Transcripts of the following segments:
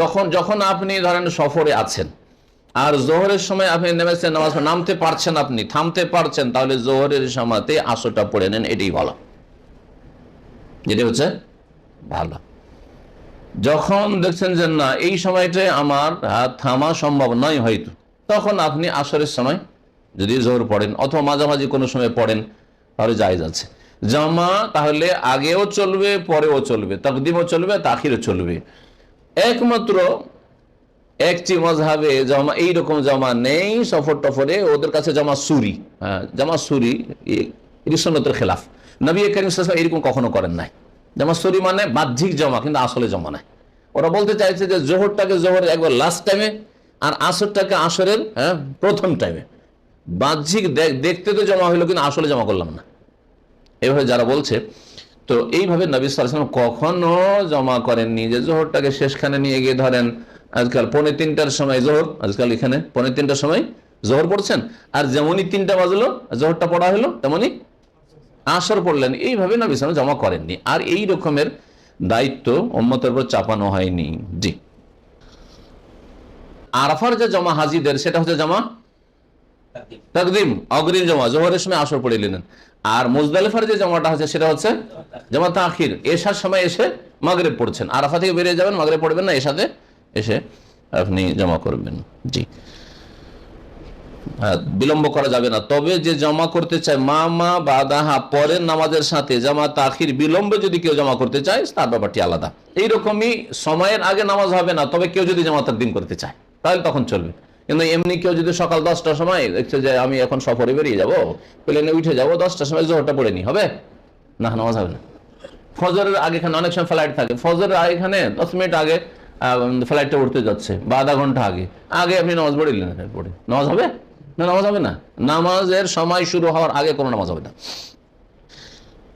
যখন যখন আপনি ধরেন সফরে আছেন, আর জোহরের সময় আপনি নেমেছেন, নামাজ নামতে পারছেন আপনি, থামতে পারছেন, তাহলে জোহরের সময়তে আসরটা পড়ে নেন, এটাই ভালো। যেটা হচ্ছে ভালো। যখন দেখছেন যে না, এই সময়টায় আমার থামা সম্ভব নয় হয়তো, তখন আপনি আসরের সময় যদি জোহর পড়েন, অথবা মাঝামাঝি কোনো সময় পড়েন, তাহলে জায়েজ আছে। জামা তাহলে আগেও চলবে, পরেও চলবে, তকদিমও চলবে, তাখিরও চলবে। একমাত্র একটি মজহাবে জমা এইরকম জমা নেই, সফর টফরে ওদের কাছে জমা সুরি। হ্যাঁ জামা সুরি রিসনতের খেলাফ। নবী করিম এরকম কখনো করেন নাই। জামা সুরি মানে বাহ্যিক জমা, কিন্তু আসলে জমা নাই। ওরা বলতে চাইছে যে জোহরটাকে জোহর একবার লাস্ট টাইমে আর আসরটাকে আসরের হ্যাঁ প্রথম টাইমে বাহ্যিক দেখ- দেখতে তো জমা হইল, কিন্তু আসলে জমা করলাম না। এভাবে যারা বলছে তো এইভাবে নবী সালাম কখনো জমা করেননি যে জোহরটাকে শেষখানে নিয়ে গিয়ে ধরেন, আজকাল পৌনে তিনটার সময় জোহর, আজকাল এখানে পৌনে তিনটার সময় জোহর পড়ছেন, আর যেমনই তিনটা বাজলো, জোহরটা পড়া হলো, তেমনই আসর পড়লেন। এইভাবে নবী সালাম জমা করেননি। আর এই রকমের দায়িত্ব উম্মতের উপর চাপানো হয়নি। জি। আরাফার যে জমা হাজিদের, সেটা হচ্ছে জমা তাকদিম, অগ্রিম জমা, জোহরের সময় আসর পড়ে নিলেন। আর মুজদালিফার যে জমাটা হচ্ছে সেটা হচ্ছে জমা তাখির এসার সময় এসে মাগরেব পড়ছেন। আরাফা থেকে বেরিয়ে যাবেন মাগরেব পড়বেন না এসাতে এসে আপনি জমা করবেন। জি। হ্যাঁ, বিলম্ব করা যাবে না। তবে যে জমা করতে চায় মা মা দাহা পরের নামাজের সাথে জামা তাখির বিলম্বে যদি কেউ জমা করতে চায় তার ব্যাপারটি আলাদা। এইরকমই সময়ের আগে নামাজ হবে না তবে কেউ যদি জামা দিন করতে চায় তাহলে তখন চলবে। কিন্তু এমনি কেউ যদি সকাল দশটার সময় দেখছে যে আমি এখন সফরে বেরিয়ে যাব প্লেনে উঠে যাব, দশটার সময় জোহরটা পড়ে নি, হবে? না, নামাজ হবে না। ফজরের আগে এখানে অনেক সময় ফ্লাইট থাকে। ফজরের আগে এখানে দশ মিনিট আগে ফ্লাইটটা উঠতে যাচ্ছে, বা আধা ঘণ্টা আগে। আগে আপনি নামাজ পড়িলেন পড়ে নামাজ হবে? না, নামাজ হবে না? নামাজের সময় শুরু হওয়ার আগে কোনো নামাজ হবে না।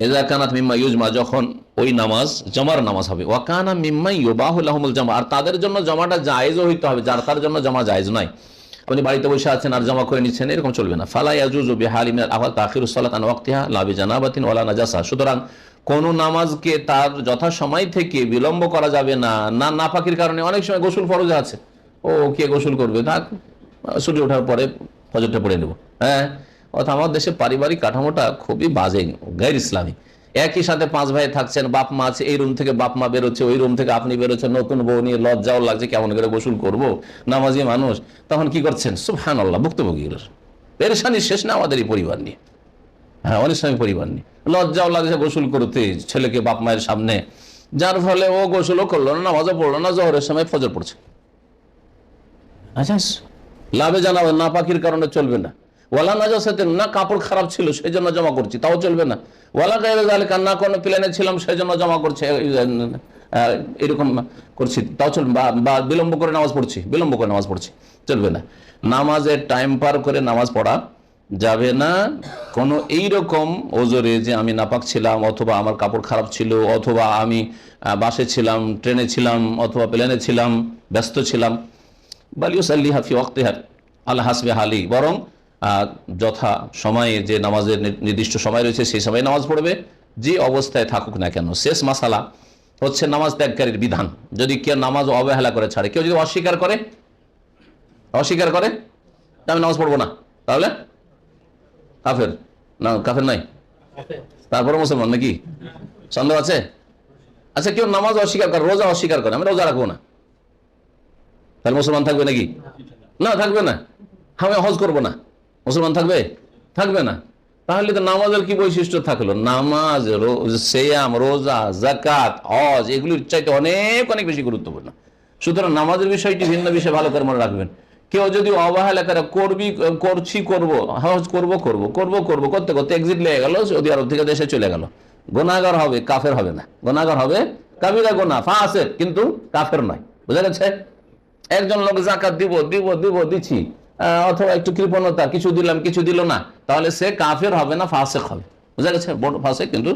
এজা কানাত মিম্মা ইউজমা, যখন ওই নামাজ, জমার নামাজ হবে। ওয়াকানা মিম্মাই আহমুল জামা। আর তাদের জন্য জমাটা জায়েজও হইতে হবে, যার তার জন্য জমা জায়েজ নয় আপনি বাড়িতে বসে আছেন আর জমা করে নিচ্ছেন, এরকম চলবে না। ফালা ইয়াজুজু বিহালিমিনাল আহওয়াল তাখিরুস সালাত আন ওয়াক্তিহা লা বিজানাবাতিন ওয়ালা নাজাসা। সুতরাং কোন নামাজকে তার যথা সময় থেকে বিলম্ব করা যাবে না না নাপাকির কারণে অনেক সময় গোসল ফরজ আছে। ও, কে গোসল করবে? থাক, সূর্য ওঠার পরে ফজরটা পড়ে নেব। হ্যাঁ অর্থাৎ আমার দেশে পারিবারিক কাঠামোটা খুবই বাজে গাইর ইসলামী। একই সাথে পাঁচ ভাই থাকছেন, বাপ মা আছে, এই রুম থেকে বাপ মা বেরোচ্ছে, ওই রুম থেকে আপনি বেরোচ্ছেন, নতুন বউ নিয়ে লজ্জাও লাগছে, কেমন করে গোসল করব? নামাজি মানুষ, তখন কি করছেন? সুফহান আল্লাহ ভুক্তভোগীর পেরেশানি শেষ না আমাদের এই পরিবার নিয়ে। হ্যাঁ অনেক সময় পরিবার নিয়ে। লজ্জাও লাগছে গোসল করতে, ছেলেকে বাপ মায়ের সামনে। যার ফলে ও গোসলও করল না, নামাজও পড়ল না, জহরের সময় ফজর পড়ছে। আচ্ছা লাভে জানাবে না পাখির কারণে চলবে না। ওয়ালা নাজাসাতে না কাপড় খারাপ ছিল সেই জন্য জমা করছি, তাও চলবে না। ওয়ালা গায়ে না কোনো প্লেনে ছিলাম সেই জন্য জমা করছে এরকম করছি, তাও চলবে বা- বিলম্ব করে নামাজ পড়ছি, বিলম্ব করে নামাজ পড়ছি, চলবে না। নামাজের টাইম পার করে নামাজ পড়া যাবে না, কোনো এইরকম ওজোরে যে আমি নাপাক ছিলাম, অথবা আমার কাপড় খারাপ ছিল, অথবা আমি বাসে ছিলাম, ট্রেনে ছিলাম, অথবা প্লেনে ছিলাম, ব্যস্ত ছিলাম। বালিউসাল্লি হাফি ওয়াক্তিহার আল্লাহ হাসবে হালি, বরং যথা সময়ে যে নামাজের নির্দিষ্ট সময় রয়েছে সেই সময় নামাজ পড়বে, যে অবস্থায় থাকুক না কেন। শেষ মাসালা হচ্ছে নামাজ ত্যাগকারীর বিধান। যদি কেউ নামাজ অবহেলা করে ছাড়ে, কেউ যদি অস্বীকার করে অস্বীকার করে আমি নামাজ পড়ব না, তাহলে কাফের? না, কাফের নাই? তারপরে মুসলমান নাকি? সন্দেহ আছে? আচ্ছা কেউ নামাজ অস্বীকার করে, রোজা অস্বীকার করে, আমি রোজা রাখব না। তাহলে মুসলমান থাকবে নাকি? না, থাকবে না। আমি হজ করব না। মুসলমান থাকবে? থাকবে না। তাহলে তো নামাজের কি বৈশিষ্ট্য থাকল? নামাজ সেয়াম, রোজা জাকাত হজ, এগুলির চাইতে অনেক অনেক বেশি গুরুত্বপূর্ণ। সুতরাং নামাজের বিষয়টি ভিন্ন বিষয়, ভালো করে মনে রাখবেন। কেউ যদি অবহেলা করে করবি, করছি, করব, হজ করব করব করব করব, করতে করতে এক্সিট লেগে গেল, সৌদি আরব থেকে দেশে চলে গেল। গোনাগার হবে, কাফের হবে না। গোনাগার হবে, কাবিরা গোনা ফা আছে কিন্তু কাফের নয়। বুঝা গেছে? একজন লোক জাকাত দিব দিব দিব দিচ্ছি অথবা একটু কৃপণতা, কিছু দিলাম, কিছু দিল না, তাহলে সে কাফের হবে না, ফাসেক হবে। বুঝা গেছে? বড় ফাসেক, কিন্তু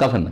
কাফের না।